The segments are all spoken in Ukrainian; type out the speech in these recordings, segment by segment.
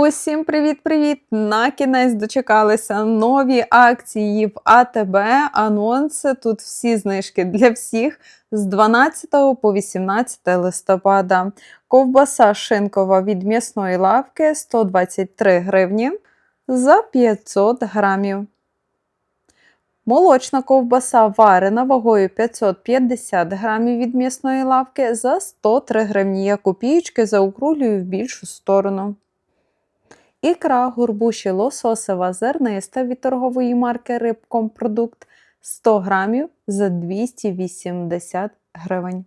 Усім привіт-привіт! На кінець дочекалися нові акції в АТБ, анонси. Тут всі знижки для всіх з 12 по 18 листопада. Ковбаса шинкова від м'ясної лавки 123 гривні за 500 грамів. Молочна ковбаса варена вагою 550 грамів від м'ясної лавки за 103 гривні. Я копієчки заокруглюю в більшу сторону. Ікра горбуші лососева зерниста від торгової марки Рибкомпродукт 100 грамів за 280 гривень.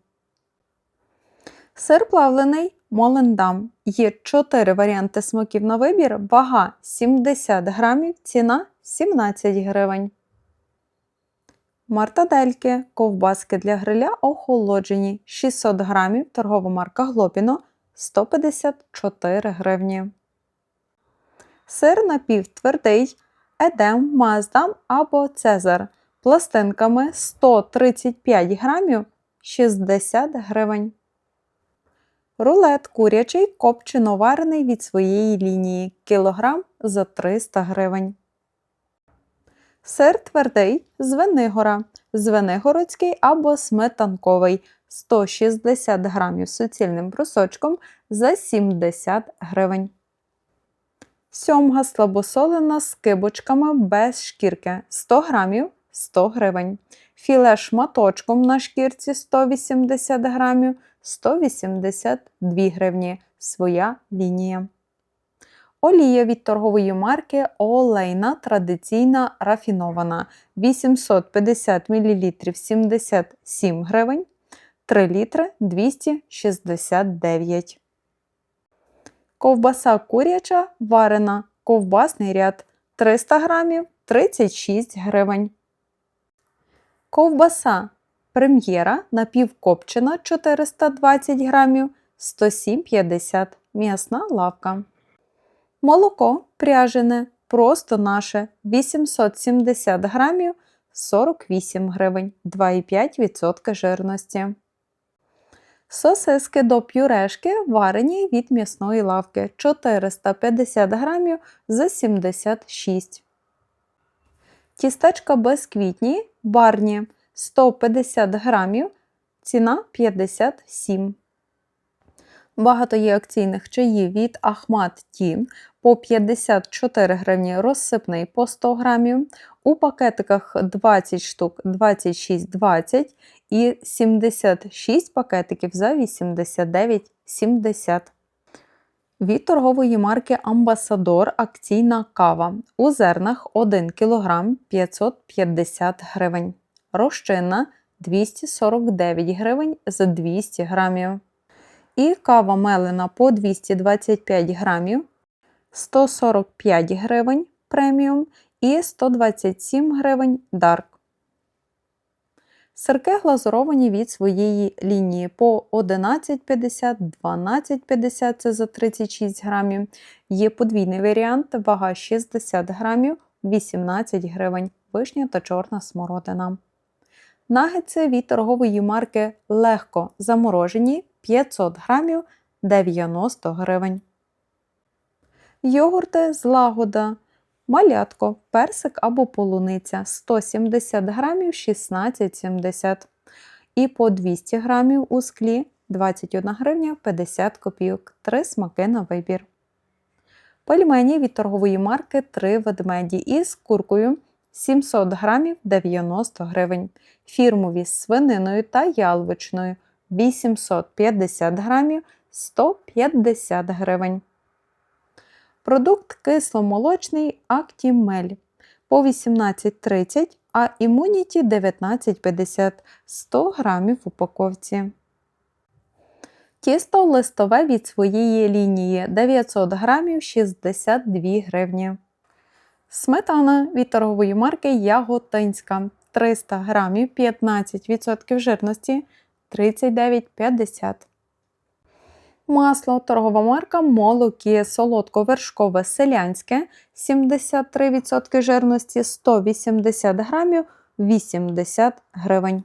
Сир плавлений Молендам. Є 4 варіанти смаків на вибір. Вага 70 грамів, ціна 17 гривень. Мартадельки, ковбаски для гриля охолоджені 600 грамів, торгова марка Глобіно 154 гривні. Сир напівтвердий, едем, маздам або цезар пластинками 135 грамів 60 гривень. Рулет курячий копчено варений від своєї лінії кілограм за 300 гривень. Сир твердий звенигора, звенигородський або сметанковий 160 грамів суцільним брусочком за 70 гривень. Сьомга слабосолена з кибочками без шкірки 100 грамів 100 гривень. Філе шматочком на шкірці 180 грамів 182 гривні. Своя лінія. Олія від торгової марки Олейна традиційна рафінована 850 мл 77 гривень, 3 літри 269 Ковбаса куряча варена, ковбасний ряд 300 грамів 36 гривень. Ковбаса прем'єра напівкопчена 420 грамів 107,50 м'ясна лавка. Молоко пряжене просто наше 870 грамів 48 гривень 2,5% жирності. Сосиски до пюрешки варені від м'ясної лавки 450 грамів за 76. Тістечка безквітні барні 150 грамів, ціна 57. Багато є акційних чаїв від Ахмат Ті по 54 гривні розсипний по 100 грамів. У пакетиках 20 штук 26,20 і 76 пакетиків за 89,70. Від торгової марки Амбасадор акційна кава. У зернах 1 кг 550 гривень. Розчинна 249 гривень за 200 грамів. І кава мелена по 225 грамів 145 гривень преміум і 127 гривень дарк. Сирки глазуровані від своєї лінії по 11,50, 12,50 це за 36 грамів. Є подвійний варіант, вага 60 грамів, 18 гривень, вишня та чорна смородина. Нагетси від торгової марки легко заморожені 500 грамів 90 гривень. Йогурти злагода Малятко, персик або полуниця 170 грамів 16,70 і по 200 грамів у склі 21 гривня 50 копійок. Три смаки на вибір. Пельмені від торгової марки 3 ведмеді із куркою 700 грамів 90 гривень. Фірмові з свининою та яловичною 850 грамів 150 гривень. Продукт кисломолочний Актімель по 18,30, а імуніті 19,50 100 грамів в упаковці. Тісто листове від своєї лінії. 900 грамів 62 гривні. Сметана від торгової марки Яготинська. 300 грамів 15% жирності. 39,50 Масло, торгова марка Молокі, солодко-вершкове селянське 73% жирності 180 грамів 80 гривень.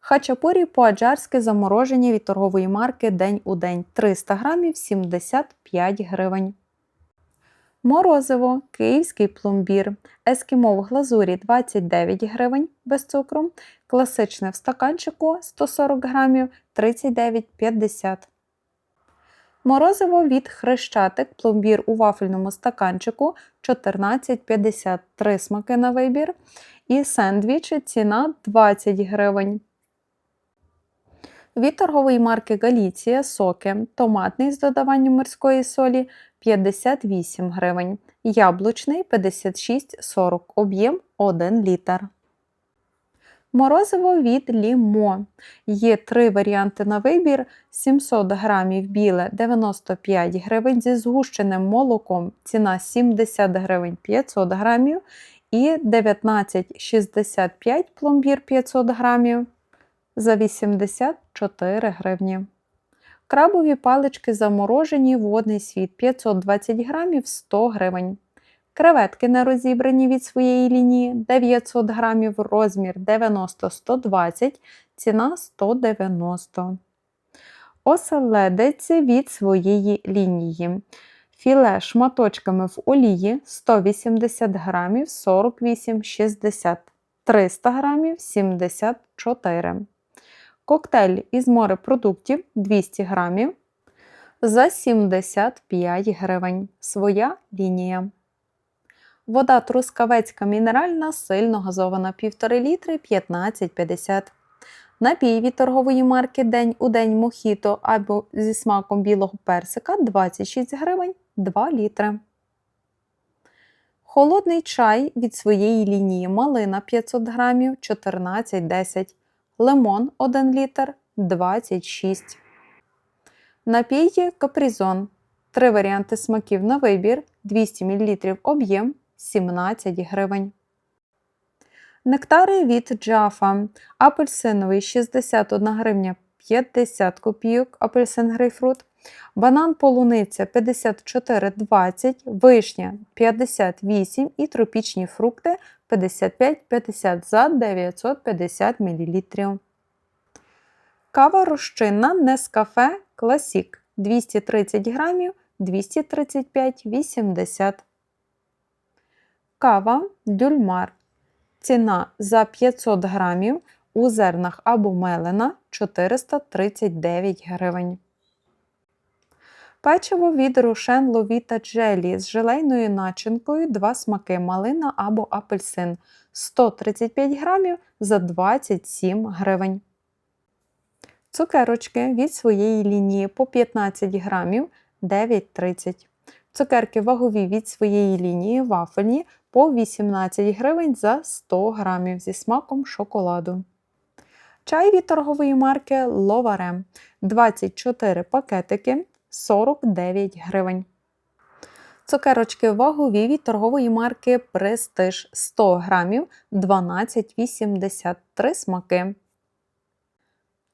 Хачапурі по-аджарськи заморожені від торгової марки День у день 300 грамів 75 гривень. Морозиво, київський пломбір, ескімо в глазурі 29 гривень без цукру, класичне в стаканчику 140 грамів 39,50. Морозиво від хрещатик, пломбір у вафельному стаканчику 14,53 смаки на вибір. І сендвічі ціна 20 гривень. Від торгової марки Галіція соки томатний з додаванням морської солі 58 гривень, яблучний 56,40, об'єм 1 літр. Морозиво від Лімо. Є три варіанти на вибір: 700 грамів біле 95 гривень зі згущеним молоком, ціна 70 гривень 500 грамів і 19,65 пломбір 500 грамів за 84 гривні. Крабові палички заморожені, водний світ 520 грамів 100 гривень. Креветки не розібрані від своєї лінії 900 грамів, розмір 90-120, ціна 190. Оселедець від своєї лінії. Філе шматочками в олії 180 грамів 48,60, 300 грамів 74. Коктейль із морепродуктів 200 грамів за 75 гривень. Своя лінія. Вода трускавецька мінеральна, сильно газована 1,5 літри 15,50. Напій від торгової марки День у день Мохіто або зі смаком білого персика 26 гривень 2 літри. Холодний чай від своєї лінії малина 500 грамів 14,10. Лимон 1 літр 26. Напій капризон. Три варіанти смаків на вибір 200 мл об'єм 17 гривень. Нектари від Джафа. Апельсиновий 61 гривня 50 копійок, апельсин грейпфрут. Банан полуниця 54,20, вишня 58 і тропічні фрукти 55,50 за 950 мл. Кава розчинна Нескафе Класік 230 грамів 235,80. Кава Дюльмар. Ціна за 500 грамів у зернах або мелена 439 гривень. Печиво від Рошен Ловіта Джелі з желейною начинкою 2 смаки малина або апельсин 135 грамів за 27 гривень. Цукерочки від своєї лінії по 15 грамів 9,30. Цукерки вагові від своєї лінії вафельні по 18 гривень за 100 грамів зі смаком шоколаду. Чай від торгової марки Ловарем 24 пакетики 49 гривень. Цукерочки вагові від торгової марки Престиж 100 грамів 12,83 смаки.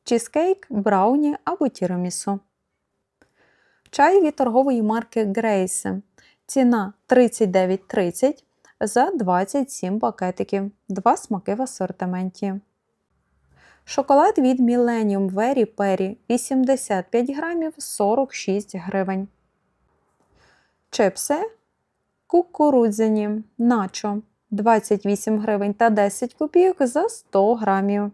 Чізкейк, брауні або тірамісу. Чай від торгової марки Грейсе. Ціна 39,30 за 27 пакетиків. Два смаки в асортименті. Шоколад від Millennium Very Perry 85 грамів 46 гривень. Чипси кукурудзяні начо 28 гривень та 10 копійок за 100 грамів.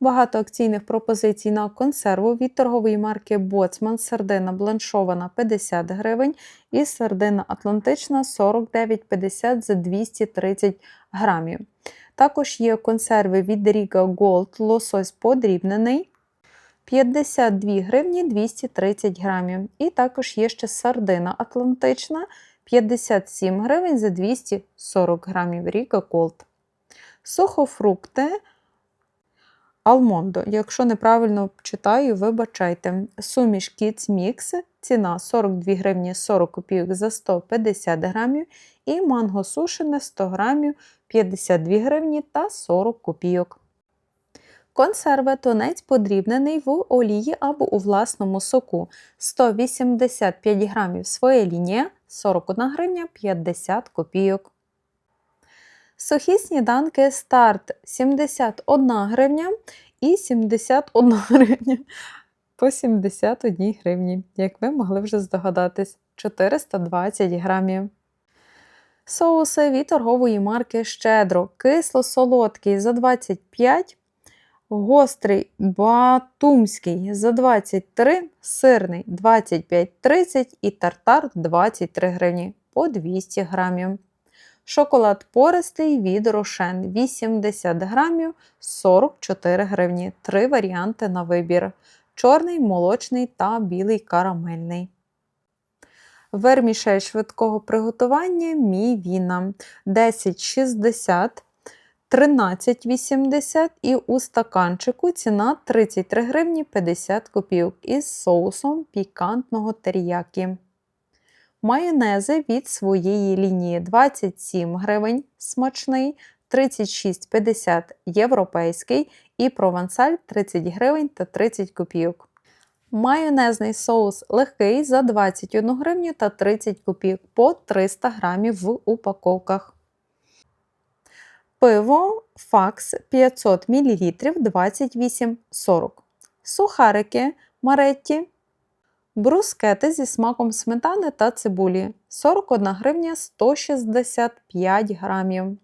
Багато акційних пропозицій на консерву від торгової марки Боцман сардина бланшована 50 гривень і сардина Атлантична 49,50 за 230 грамів. Також є консерви від Riga Gold лосось подрібнений 52 гривні 230 грамів. І також є ще сардина Атлантична 57 гривень за 240 грамів Riga Gold. Сухофрукти Алмондо. Якщо неправильно читаю, вибачайте. Суміш Kids Mix, ціна 42 гривні 40 копійок за 150 грамів. І манго сушене 100 грамів 52 гривні та 40 копійок. Консерви тунець подрібнений в олії або у власному соку 185 грамів своя лінія 41 гривня 50 копійок. Сухі сніданки старт 71 гривня і 71 гривня по 71 гривні, як ви могли вже здогадатись, 420 грамів. Соуси від торгової марки Щедро, кисло-солодкий за 25, гострий батумський за 23, сирний 25-30 і тартар 23 гривні по 200 грамів. Шоколад пористий від Рошен 80 грамів 44 гривні. Три варіанти на вибір: чорний, молочний та білий карамельний. Вермішель швидкого приготування мій віна 10,60, 13,80 і у стаканчику ціна 33 гривні 50 копійок із соусом пікантного теріякі. Майонези від своєї лінії 27 гривень смачний, 36,50 європейський і провансаль 30 гривень та 30 копійок. Майонезний соус легкий за 21 гривню та 30 копійок по 300 грамів в упаковках. Пиво Факс 500 мл 28,40. Сухарики Маретті. Брускети зі смаком сметани та цибулі 41 гривня 165 грамів.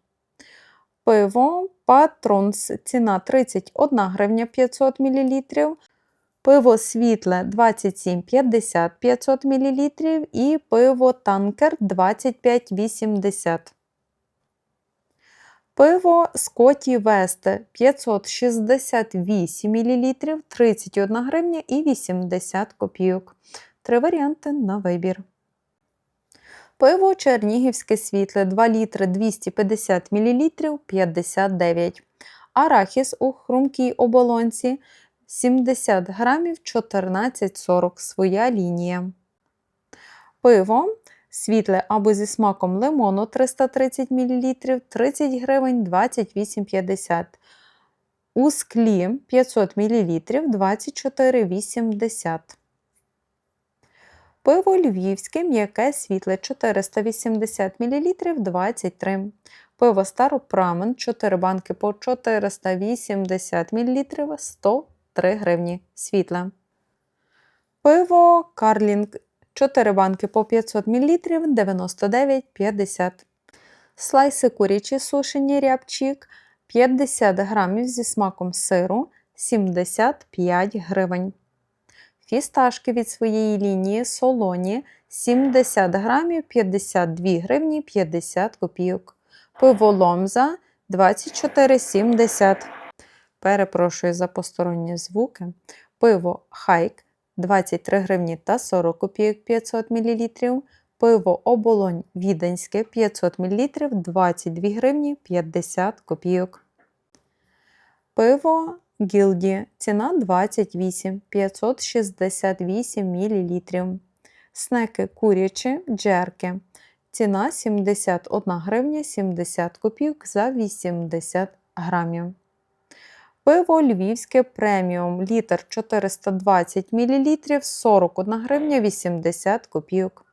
Пиво Патронс ціна 31 гривня 500 мл. Пиво світле 27,50 500 мл і пиво танкер 25,80. Пиво Скотті Весте 568 мл 31 гривня і 80 копійок. Три варіанти на вибір. Пиво Чернігівське світле 2 літри 250 мл 59. Арахіс у хрумкій оболонці 70 грамів 14,40 своя лінія. Пиво світле або зі смаком лимону 330 мл 30 гривень 28,50. У склі 500 мл 24,80. Пиво львівське м'яке світле 480 мл 23. Пиво старопрамен 4 банки по 480 мл 103 гривні світле. Пиво Карлінг 4 банки по 500 мл 99,50. Слайси курячі сушені рябчик 50 грамів зі смаком сиру 75 гривень. Фісташки від своєї лінії солоні 70 грамів 52 гривні 50 копійок. Пиво ломза 24,70. Перепрошую за посторонні звуки. Пиво хайк 23 гривні та 40 копійок 500 мл. Пиво оболонь віденське 500 мл 22 гривні 50 копійок. Пиво Гілді ціна 28 568 мл. Снеки курячі джерки. Ціна 71 гривня 70 копійок за 80 грамів. Пиво львівське преміум літр 420 мл 41 гривня 80 копійок.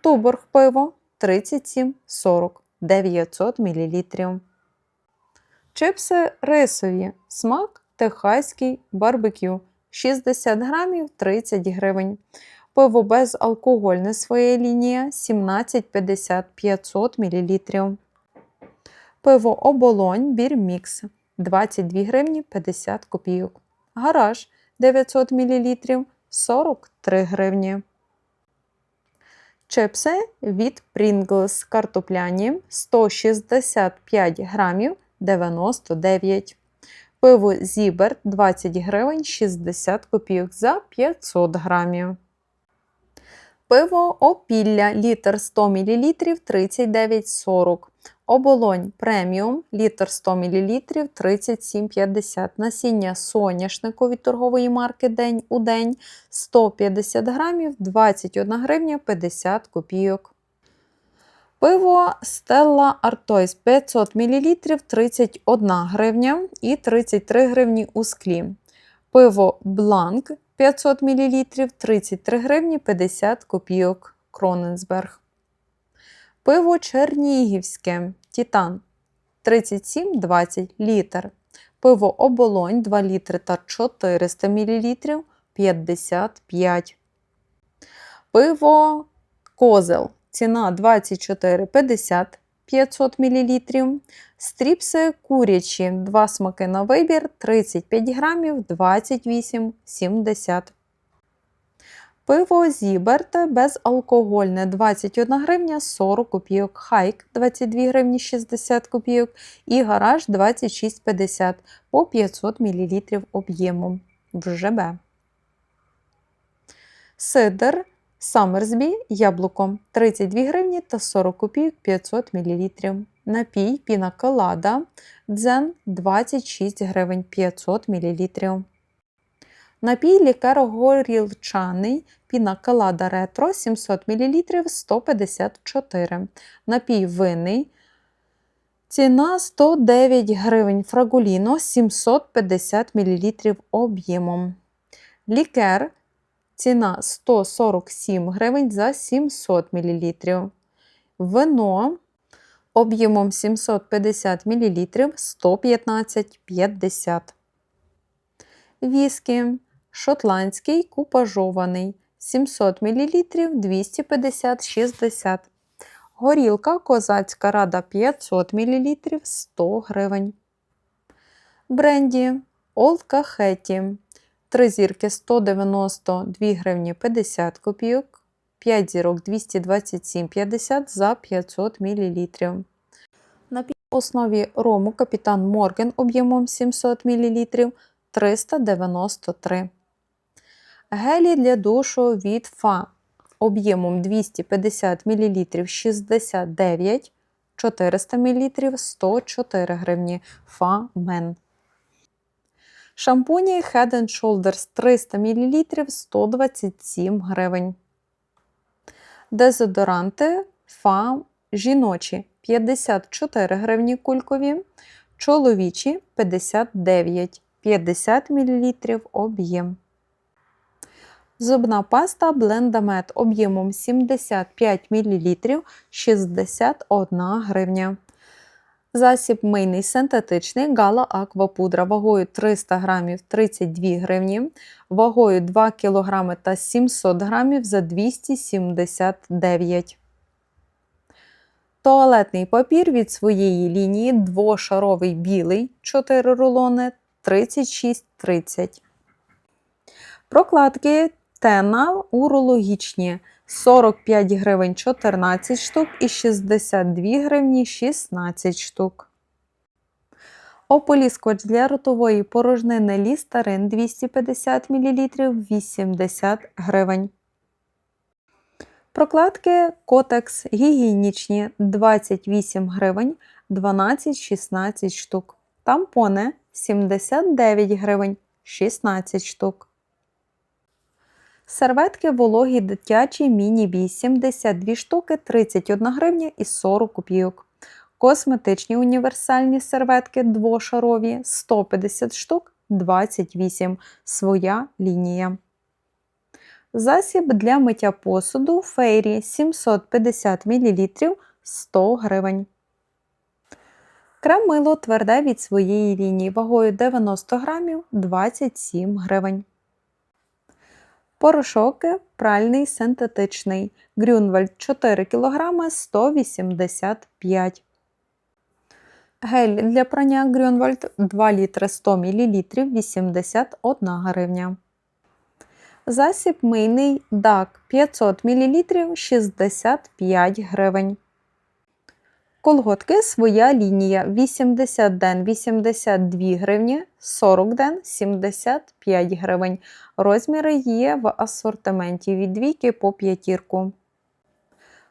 Туборг пиво 37,40 900 мл. Чипси рисові. Смак техаський барбекю 60 грамів 30 гривень. Пиво безалкогольне своє лінія 17,50 500 мл. Пиво оболонь бірмікс 22 гривні 50 копійок. Гараж 900 мл 43 гривні. Чипси від Pringles картопляні 165 грамів 99. Пиво Зіберт 20 гривень 60 копійок за 500 грамів. Пиво опілля літр 100 мл 39,40. Оболонь преміум літр 100 мл 37,50. Насіння соняшнику від торгової марки День у день 150 грамів 21 гривня 50 копійок. Пиво Stella Artois 500 мл 31 гривня і 33 гривні у склі. Пиво Бланк 500 мл 33 гривні 50 копійок Кроненсберг. Пиво Чернігівське Титан 37,20 літр. Пиво оболонь 2 літри та 400 мл 55. Пиво козел. Ціна 24,50 500 мл. Стріпси курячі. Два смаки на вибір 35 грамів 28,70. Пиво Зіберте безалкогольне 21 гривня 40 копійок. Хайк 22 гривні 60 копійок і гараж 26,50 по 500 мл об'ємом в ЖБ. Сидр Самерсбі яблуко 32 гривні та 40 копійок 500 мл. Напій піна колада дзен 26 гривень 500 мл. Напій лікар горілчаний піна колада ретро 700 мл 154. Напій винний. Ціна 109 гривень фрагуліно 750 мл об'ємом. Лікер Ціна 147 гривень за 700 мл. Вино об'ємом 750 мл 115,50. Віскі шотландський купажований 700 мл 250,60. Горілка козацька рада 500 мл 100 гривень. Бренді Олд Кахеті 3 зірки 192 гривні 50 копійок, 5 зірок 227,50 за 500 мл. На основі рому капітан Морген об'ємом 700 мл 393. Гелі для душу від Фа об'ємом 250 мл 69, 400 мл 104 гривні. Фа Мен. Шампуні Head Shoulders 300 мл 127 гривень. Дезодоранти Фа жіночі 54 гривні кулькові, чоловічі 59 50 мл об'єм. Зубна паста Blendamed об'ємом 75 мл 61 гривня. Засіб мийний синтетичний Гала Аквапудра вагою 300 грамів 32 гривні, вагою 2 кг та 700 грамів за 279. Туалетний папір від своєї лінії двошаровий білий 4 рулони 36,30. Прокладки Тена урологічні 45 гривень 14 штук і 62 гривні 16 штук. Ополіскоч для ротової порожнини лістарин 250 мл 80 гривень. Прокладки Котекс гігієнічні 28 гривень 12-16 штук. Тампони 79 гривень 16 штук. Серветки вологі дитячі міні-бі 72 штуки 31 гривня і 40 копійок. Косметичні універсальні серветки двошарові 150 штук 28 своя лінія. Засіб для миття посуду фейрі 750 мл 100 гривень. Крем мило тверде від своєї лінії вагою 90 грамів 27 гривень. Порошок пральний синтетичний. Грюнвальд 4 кг 185 Гель для прання Грюнвальд 2 літри 100 мл 81 гривня. Засіб мийний DAC 500 мл 65 гривень. Колготки своя лінія 80 ден 82 гривні, 40 ден 75 гривень. Розміри є в асортименті від двійки по п'ятірку.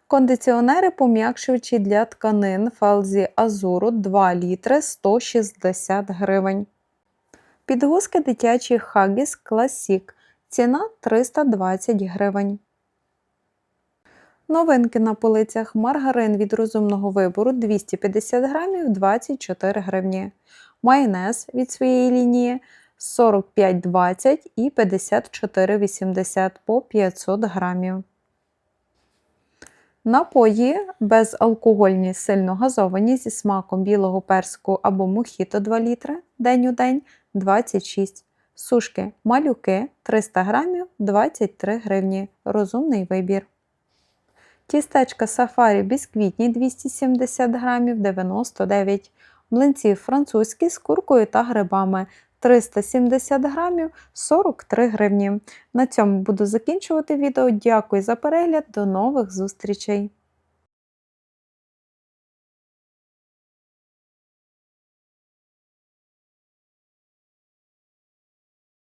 Кондиціонери пом'якшувачі для тканин Фелзі Азуру 2 літри 160 гривень. Підгузки дитячі Хагіс Класік. Ціна 320 гривень. Новинки на полицях маргарин від розумного вибору 250 грамів 24 гривні. Майонез від своєї лінії 45,20 і 54,80 по 500 грамів. Напої безалкогольні, сильно газовані зі смаком білого персику або мохіто 2 літри день у день 26. Сушки малюки 300 грамів 23 гривні. Розумний вибір. Тістечка сафарі бісквітні 270 грамів 99. Млинці французькі з куркою та грибами 370 грамів 43 гривні. На цьому буду закінчувати відео. Дякую за перегляд. До нових зустрічей!